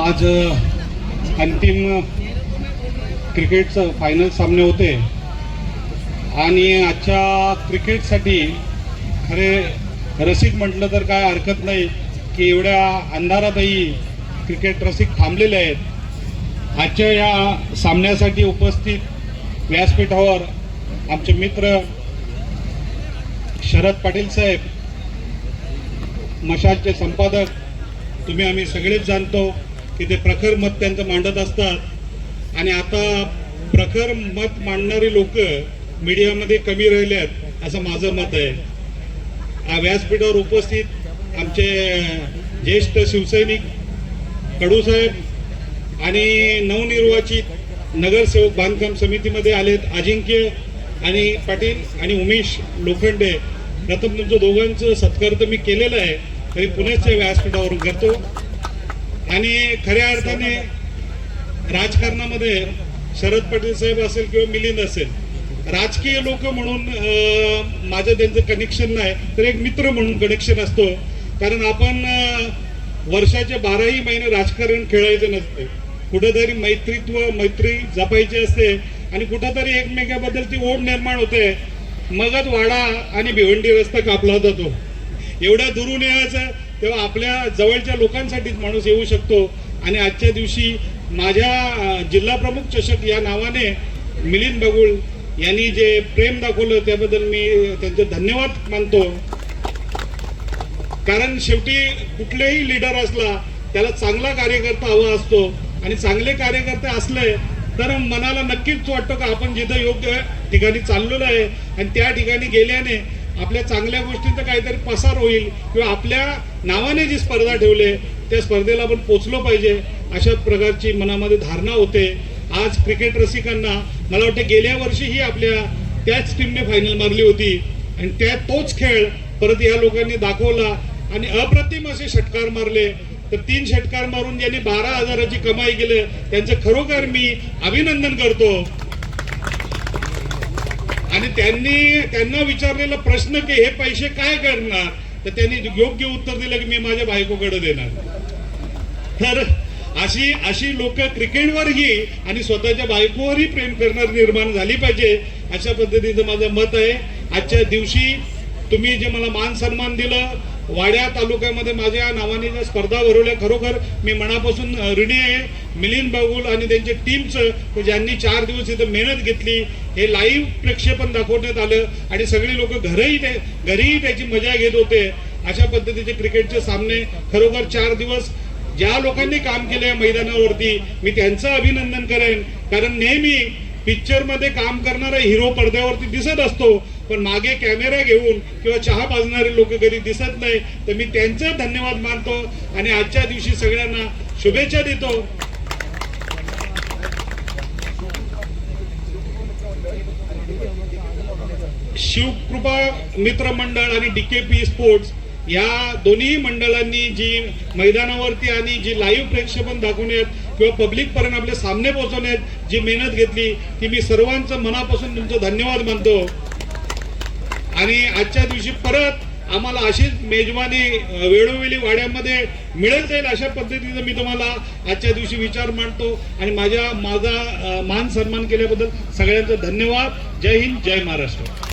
आज अंतिम क्रिकेटचं फायनल सामने होते. आणि आजच्या क्रिकेटसाठी खरे रसिक म्हटलं तर काय हरकत नाही की एवढ्या अंधारातही क्रिकेट रसिक थांबलेले आहेत. आजच्या या सामन्यासाठी उपस्थित व्यासपीठावर आमचे मित्र शरद पाटील साहेब मशालचे संपादक तुम्ही आम्ही सगळेच जाणतो. की ते प्रखर मत त्यांचं मांडत असतात. आणि आता प्रखर मत मांडणारी लोक मीडियामध्ये कमी राहिले आहेत असं माझं मत आहे. व्यासपीठावर उपस्थित आमचे ज्येष्ठ शिवसैनिक कडूसाहेब आणि नवनिर्वाचित नगरसेवक बांधकाम समितीमध्ये आलेत अजिंक्य आणि पाटील आणि उमेश लोखंडे. प्रथम तुमचं दोघांचं सत्कार तर मी केलेलं आहे तरी पुण्याच्या व्यासपीठावरून करतो. आणि खऱ्या अर्थाने राजकारणामध्ये शरद पाटील साहेब असेल किंवा मिलिंद असेल राजकीय लोक म्हणून माझं त्यांचं कनेक्शन नाही तर एक मित्र म्हणून कनेक्शन असतो. कारण आपण वर्षाचे बाराही महिने राजकारण खेळायचं नसते. कुठंतरी मैत्रीत्व मैत्री जपायची असते आणि कुठंतरी एकमेकाबद्दल ती ओढ निर्माण होते. मगच वाडा आणि भिवंडी रस्ता कापला जातो. एवढ्या दुरून यायचं तेव्हा आपल्या जवळच्या लोकांसाठीच माणूस येऊ शकतो. आणि आजच्या दिवशी माझ्या जिल्हाप्रमुख जिल्हा प्रमुख चषक या नावाने मिलिंद बगुळ यांनी जे प्रेम दाखवलं त्याबद्दल मी त्यांचे धन्यवाद मानतो. कारण शेवटी कुठलेही लीडर असला त्याला चांगला कार्यकर्ता हवा असतो. आणि चांगले कार्यकर्ते असले तर मनाला नक्कीच वाटतं का आपण जिथं योग्य ठिकाणी चाललेलो आहे. आणि त्या ठिकाणी गेल्याने आपल्या चांगल्या गोष्टींचा काहीतरी पसार होईल किंवा आपल्या नावाने जी स्पर्धा ठेवले त्या स्पर्धेला आपण पोचलो पाहिजे अशा प्रकारची मनामध्ये धारणा होते. आज क्रिकेट रसिकांना मला वाटतं गेल्या वर्षीही आपल्या त्याच टीमने फायनल मारली होती. आणि त्या तोच खेळ परत या लोकांनी दाखवला आणि अप्रतिम असे षटकार मारले. तर तीन षटकार मारून ज्यांनी बारा हजाराची कमाई केली त्यांचं खरोखर मी अभिनंदन करतो. आणि त्यांनी त्यांना विचारलेला प्रश्न की हे पैसे काय करणार? तर त्यांनी योग्य उत्तर दिलं की मी माझ्या बायकोकडे देणार. तर अशी अशी लोक क्रिकेटवरही आणि स्वतःच्या बायकोवरही प्रेम करणार निर्माण झाली पाहिजे अशा पद्धतीचं माझं मत आहे. आजच्या दिवशी तुम्ही जे मला मान सन्मान दिलं वाड्या तालुक्यामध्ये माझ्या नावाने ज्या स्पर्धा भरवल्या खरोखर मी मनापासून ऋणी आहे. मिलिंद बागुल आणि त्यांच्या टीमचं ज्यांनी चार दिवस इथं मेहनत घेतली हे लाईव्ह प्रक्षेपण दाखवण्यात आलं आणि सगळी लोक घरही ते घरीही त्याची मजा घेत होते. अशा पद्धतीचे क्रिकेटचे सामने खरोखर चार दिवस ज्या लोकांनी काम केलं या मैदानावरती मी त्यांचं अभिनंदन करेन. कारण नेहमी पिक्चरमध्ये काम करणारा हिरो पडद्यावरती दिसत असतो. पण मागे कॅमेरा घेऊन किंवा चहा भाजणारे लोक कधी दिसत नाही तर मी त्यांचा धन्यवाद मानतो आणि आजच्या दिवशी सगळ्यांना शुभेच्छा देतो. शिवकृपा मित्र मंडळ आणि डीकेपी स्पोर्ट्स या दोन्ही मंडळांनी जी मैदानावरती आणि जी लाईव्ह प्रेक्षेपण दाखवण्यात किंवा पब्लिक पर्यंत आपले सामने पोहोचवण्यात जी मेहनत घेतली ती मी सर्वांचं मनापासून तुमचं धन्यवाद मानतो. आणि आजच्या दिवशी परत आम्हाला अशीच मेजवानी वेळोवेळी वाड्यामध्ये मिळत जाईल अशा पद्धतीचं मी तुम्हाला आजच्या दिवशी विचार मांडतो. आणि माझ्या माझा मान सन्मान केल्याबद्दल सगळ्यांचं धन्यवाद. जय हिंद जय महाराष्ट्र.